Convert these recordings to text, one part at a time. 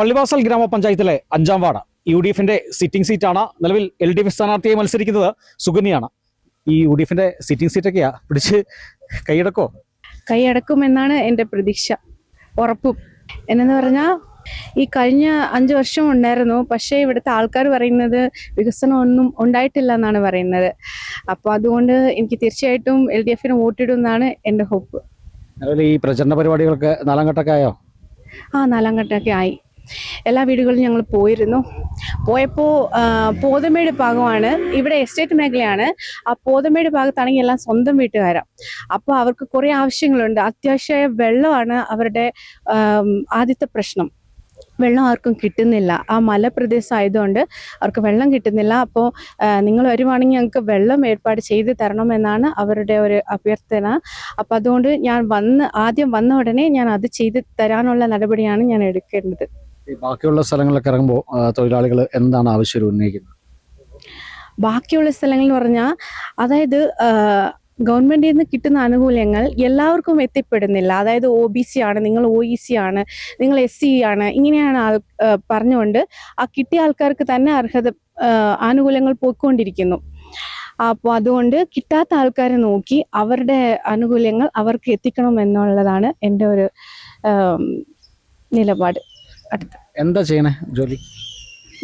പള്ളിവാസൽ ഗ്രാമപഞ്ചായത്തിലെ അഞ്ചാം ward U D എഫിന്റെ സിറ്റിംഗ് സീറ്റാണ് നിലവിൽ എൽ ഡി എഫ് സ്ഥാനാർത്ഥിയായി മത്സരിക്കുന്നത് സുഗന്യാണ്. ഈ യു ഡി എഫിന്റെ സിറ്റിംഗ് സീറ്റൊക്കെയാ പിടിച്ച് കൈയടക്കോ? കൈയടക്കുമെന്നാണ് എന്റെ പ്രതീക്ഷ. ഉറപ്പും. എന്നു പറഞ്ഞാൽ ഈ കഴിഞ്ഞ അഞ്ച് വർഷം ഉണ്ടായിരുന്നു. പക്ഷേ ഇവിടുത്തെ ആൾക്കാർ പറയുന്നത് വികസനമൊന്നും ഉണ്ടായിട്ടില്ല എന്നാണ് പറയുന്നത്. അപ്പോൾ അതുകൊണ്ട് എനിക്ക് തീർച്ചയായിട്ടും എൽ ഡി എഫിന് വോട്ടിടുമെന്നാണ് എന്റെ ഹോപ്പ്. ഈ പ്രചരണ പരിപാടികളൊക്കെ നാലാം ഘട്ടമൊക്കെ ആയോ? ആ നാലാം ഘട്ടമൊക്കെ ആയി. എല്ലാ വീടുകളിലും ഞങ്ങൾ പോയിരുന്നു. പോയപ്പോൾ പോതമേട് ഭാഗമാണ് ഇവിടെ എസ്റ്റേറ്റ് മേഖലയാണ്. ആ പോതമേട് ഭാഗത്താണെങ്കിൽ എല്ലാം സ്വന്തം വീട്ടുകാരാണ് അപ്പോൾ അവർക്ക് കുറേ ആവശ്യങ്ങളുണ്ട്. അത്യാവശ്യമായ വെള്ളമാണ് അവരുടെ ആദ്യത്തെ പ്രശ്നം. വെള്ളം ആർക്കും കിട്ടുന്നില്ല. ആ മലപ്രദേശം ആയതുകൊണ്ട് അവർക്ക് വെള്ളം കിട്ടുന്നില്ല. അപ്പോൾ നിങ്ങൾ വരുവാണെങ്കിൽ ഞങ്ങൾക്ക് വെള്ളം ഏർപ്പാട് ചെയ്ത് തരണമെന്നാണ് അവരുടെ ഒരു അഭ്യർത്ഥന. അപ്പോൾ അതുകൊണ്ട് ഞാൻ വന്ന് ആദ്യം വന്ന ഉടനെ ഞാൻ അത് ചെയ്ത് തരാനുള്ള നടപടിയാണ് ഞാൻ എടുക്കേണ്ടത്. ബാക്കിയുള്ള സ്ഥലങ്ങളിലൊക്കെ ഇറങ്ങുമ്പോൾ തൊഴിലാളികൾ എന്താണ് ആവശ്യം ഉന്നയിക്കുന്നത്? ബാക്കിയുള്ള സ്ഥലങ്ങൾ എന്ന് പറഞ്ഞാൽ അതായത് ഗവൺമെന്റിൽ നിന്ന് കിട്ടുന്ന ആനുകൂല്യങ്ങൾ എല്ലാവർക്കും എത്തിപ്പെടുന്നില്ല. അതായത് ഒ ബി സി ആണ് നിങ്ങൾ ഒ ഇ സി ആണ് നിങ്ങൾ എസ് സി ആണ് ഇങ്ങനെയാണ് ആൾ പറഞ്ഞുകൊണ്ട് ആ കിട്ടിയ ആൾക്കാർക്ക് തന്നെ അർഹത ആനുകൂല്യങ്ങൾ പോയിക്കൊണ്ടിരിക്കുന്നു. അപ്പോൾ അതുകൊണ്ട് കിട്ടാത്ത ആൾക്കാരെ നോക്കി അവരുടെ ആനുകൂല്യങ്ങൾ അവർക്ക് എത്തിക്കണം എന്നുള്ളതാണ് എന്റെ ഒരു നിലപാട്. അടുത്ത. എന്താ ചെയ്യണേ ജോലി?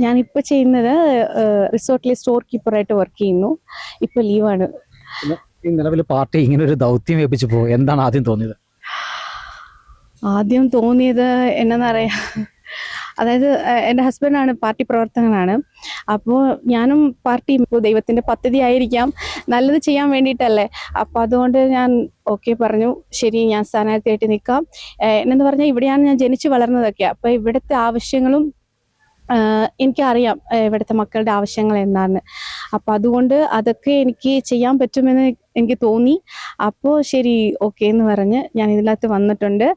ഞാനിപ്പോൾ ചെയ്യുന്നത് റിസോർട്ടിലെ സ്റ്റോർ കീപ്പറായിട്ട് വർക്ക് ചെയ്യുന്നു. ഇപ്പോൾ ലീവാണ്. ഈ നിലവിൽ പാർട്ടി ഇങ്ങനെ ഒരു ദൗത്യം ഏൽപ്പിച്ചു പോകും എന്താണ് ആദ്യം തോന്നിയത്? ആദ്യം തോന്നിയത് എന്നാന്നറിയാം. അതായത് എന്റെ ഹസ്ബൻഡാണ് പാർട്ടി പ്രവർത്തകനാണ്. അപ്പോൾ ഞാനും പാർട്ടി ഇപ്പോൾ ദൈവത്തിന്റെ പദ്ധതി ആയിരിക്കാം നല്ലത് ചെയ്യാൻ വേണ്ടിയിട്ടല്ലേ? അപ്പോൾ അതുകൊണ്ട് ഞാൻ ഓക്കെ പറഞ്ഞു. ശരി ഞാൻ സ്ഥാനാർത്ഥിയായിട്ട് നിൽക്കാം. എന്നെന്ന് പറഞ്ഞാൽ ഇവിടെയാണ് ഞാൻ ജനിച്ചു വളർന്നതൊക്കെ. അപ്പോൾ ഇവിടുത്തെ ആവശ്യങ്ങളും എനിക്കറിയാം ഇവിടുത്തെ മക്കളുടെ ആവശ്യങ്ങൾ എന്താണെന്ന് അപ്പം അതുകൊണ്ട് അതൊക്കെ എനിക്ക് ചെയ്യാൻ പറ്റുമെന്ന് എനിക്ക് തോന്നി. അപ്പോൾ ശരി ഓക്കെ എന്ന് പറഞ്ഞ് ഞാൻ ഇതിനകത്ത് വന്നിട്ടുണ്ട്.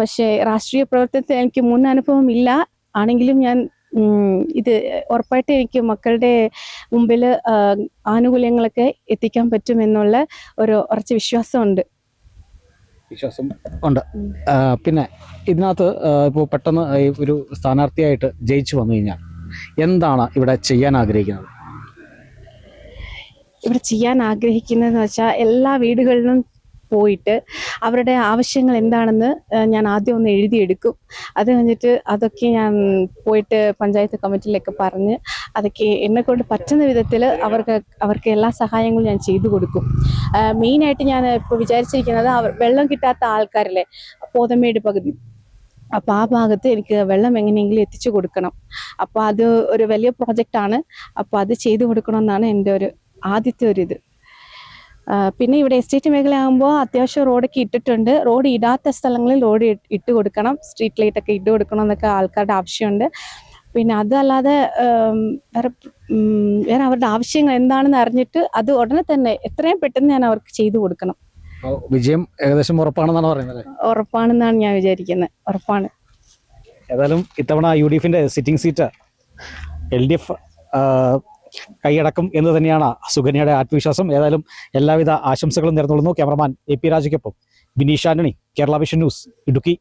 പക്ഷേ രാഷ്ട്രീയ പ്രവർത്തനത്തിൽ എനിക്ക് മുൻ അനുഭവം ഇല്ല. ആണെങ്കിലും ഞാൻ ഇത് ഉറപ്പായിട്ട് എനിക്ക് മക്കളുടെ മുമ്പിൽ ആനുകൂല്യങ്ങളൊക്കെ എത്തിക്കാൻ പറ്റുമെന്നുള്ള ഒരു ഉറച്ച വിശ്വാസമുണ്ട്. വിശ്വാസം ഉണ്ട്. പിന്നെ ഇതിനകത്ത് ഇപ്പോൾ പെട്ടെന്ന് ഒരു സ്ഥാനാർത്ഥിയായിട്ട് ജയിച്ചു വന്നു കഴിഞ്ഞാൽ എന്താണ് ഇവിടെ ചെയ്യാൻ ആഗ്രഹിക്കുന്നത്? ഇവിടെ ചെയ്യാൻ ആഗ്രഹിക്കുന്നതെന്ന് വെച്ചാൽ എല്ലാ വീടുകളിലും പോയിട്ട് അവരുടെ ആവശ്യങ്ങൾ എന്താണെന്ന് ഞാൻ ആദ്യം ഒന്ന് എഴുതിയെടുക്കും. അത് കഴിഞ്ഞിട്ട് അതൊക്കെ ഞാൻ പോയിട്ട് പഞ്ചായത്ത് കമ്മിറ്റിയിലൊക്കെ പറഞ്ഞ് അതൊക്കെ എന്നെ കൊണ്ട് പറ്റുന്ന വിധത്തിൽ അവർക്ക് അവർക്ക് എല്ലാ സഹായങ്ങളും ഞാൻ ചെയ്തു കൊടുക്കും. മെയിനായിട്ട് ഞാൻ ഇപ്പോൾ വിചാരിച്ചിരിക്കുന്നത് വെള്ളം കിട്ടാത്ത ആൾക്കാരിലെ പോതമേട് പകുതി. അപ്പോൾ ആ ഭാഗത്ത് എനിക്ക് വെള്ളം എങ്ങനെയെങ്കിലും എത്തിച്ചു കൊടുക്കണം. അപ്പോൾ അത് ഒരു വലിയ പ്രോജക്റ്റാണ്. അപ്പോൾ അത് ചെയ്തു കൊടുക്കണമെന്നാണ് എന്റെ ഒരു ആദ്യത്തെ ഒരു ഇത് പിന്നെ ഇവിടെ എസ്റ്റേറ്റ് മേഖലയാകുമ്പോൾ അത്യാവശ്യം റോഡൊക്കെ ഇട്ടിട്ടുണ്ട്. റോഡ് ഇടാത്ത സ്ഥലങ്ങളിൽ റോഡ് ഇട്ട് കൊടുക്കണം. സ്ട്രീറ്റ് ലൈറ്റ് ഒക്കെ ഇട്ട് കൊടുക്കണം എന്നൊക്കെ ആൾക്കാരുടെ ആവശ്യമുണ്ട്. പിന്നെ അതല്ലാതെ വേറെ വേറെ അവരുടെ ആവശ്യങ്ങൾ എന്താണെന്ന് അറിഞ്ഞിട്ട് അത് ഉടനെ തന്നെ എത്രയും പെട്ടെന്ന് ഞാൻ അവർക്ക് ചെയ്തു കൊടുക്കണം. വിജയം ഏകദേശം ഉറപ്പാണെന്നാണ് പറയുന്നത് ഉറപ്പാണെന്നാണ് ഞാൻ വിചാരിക്കുന്നത്. ഉറപ്പാണ്. ഏതായാലും ഇത്തവണ യു ഡി എഫിന്റെ sitting seat L D F കൈയടക്കും എന്ന് തന്നെയാണ് സുകന്യയുടെ ആത്മവിശ്വാസം. ഏതായാലും എല്ലാവിധ ആശംസകളും നേർന്നുകൊള്ളുന്നു. ക്യാമറമാൻ എ പി രാജയ്ക്കൊപ്പം ബിനീഷ് ആന്റണി കേരള വിഷൻ ന്യൂസ് ഇടുക്കി.